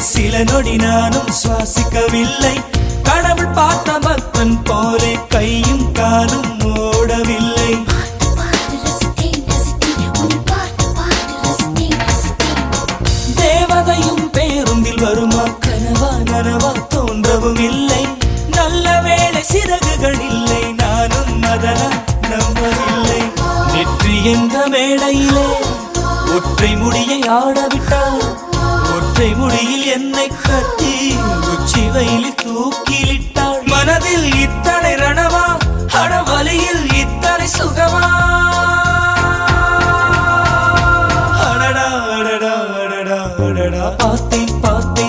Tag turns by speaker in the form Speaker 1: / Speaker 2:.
Speaker 1: சில நொடி நானும் சுவாசிக்கவில்லை. கடவுள் பார்த்த பக்தன் போலே கையும் காலும் ஓடவில்லை தேவதையும் பேருந்தில் வருமா? கனவா நனவா தோன்றவும் இல்லை. நல்ல வேலை சிறகுகள் இல்லை. நானும் அதனால் நம்பவில்லை. வெற்றி என்ற மேடையிலே ஒற்றை முடியை ஆடவிட்டார் என்னை கட்டி உச்சி வயலில் தூக்கிலிட்டாள் மனதில் இத்தனை ரணமா? அடவலியில் இத்தனை சுகமா? அடடா அடடா அடடா அடடா. பார்த்தேன்.